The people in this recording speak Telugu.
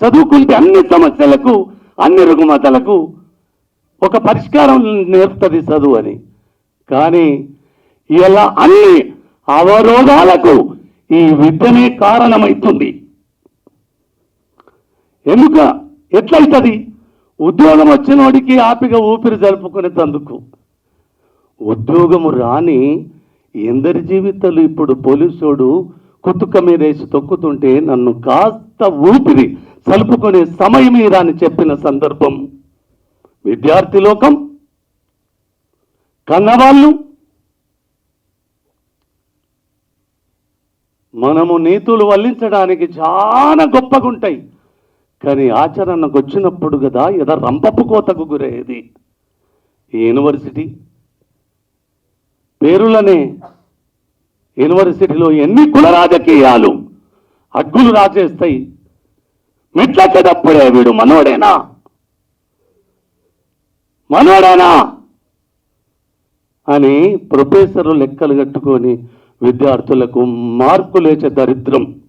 చదువుకుంటే అన్ని సమస్యలకు అన్ని రుగ్మతలకు ఒక పరిష్కారం నేర్పుతుంది చదువు అని. కానీ ఇలా అన్ని అవరోధాలకు ఈ విద్యనే కారణమవుతుంది ఎందుక? ఎట్లయితుంది? ఉద్యోగం వచ్చినోడికి ఆపిగా ఊపిరి జరుపుకునేందుకు. ఉద్యోగము రాని ఎందరి జీవితాలు ఇప్పుడు పోలీసోడు కుతుక మీద వేసి తొక్కుతుంటే నన్ను కాస్త ఊపిరి సలుపుకునే సమయం అని చెప్పిన సందర్భం విద్యార్థి లోకం కన్నవాళ్ళు మనము నీతులు వల్లించడానికి చాలా గొప్పగుంటాయి కానీ ఆచరణకు వచ్చినప్పుడు కదా ఏదో రంపపు కోతకు గురయ్యేది. ఈ యూనివర్సిటీ పేరులనే యూనివర్సిటీలో ఎన్ని కుల రాజకీయాలు అగ్గులు రాజేస్తాయి. మెట్లెక్కేటప్పుడే వీడు మనోడేనా? మనోడేనా? అని ప్రొఫెసర్లు లెక్కలు కట్టుకొని విద్యార్థులకు మార్కులేచే దరిద్రం.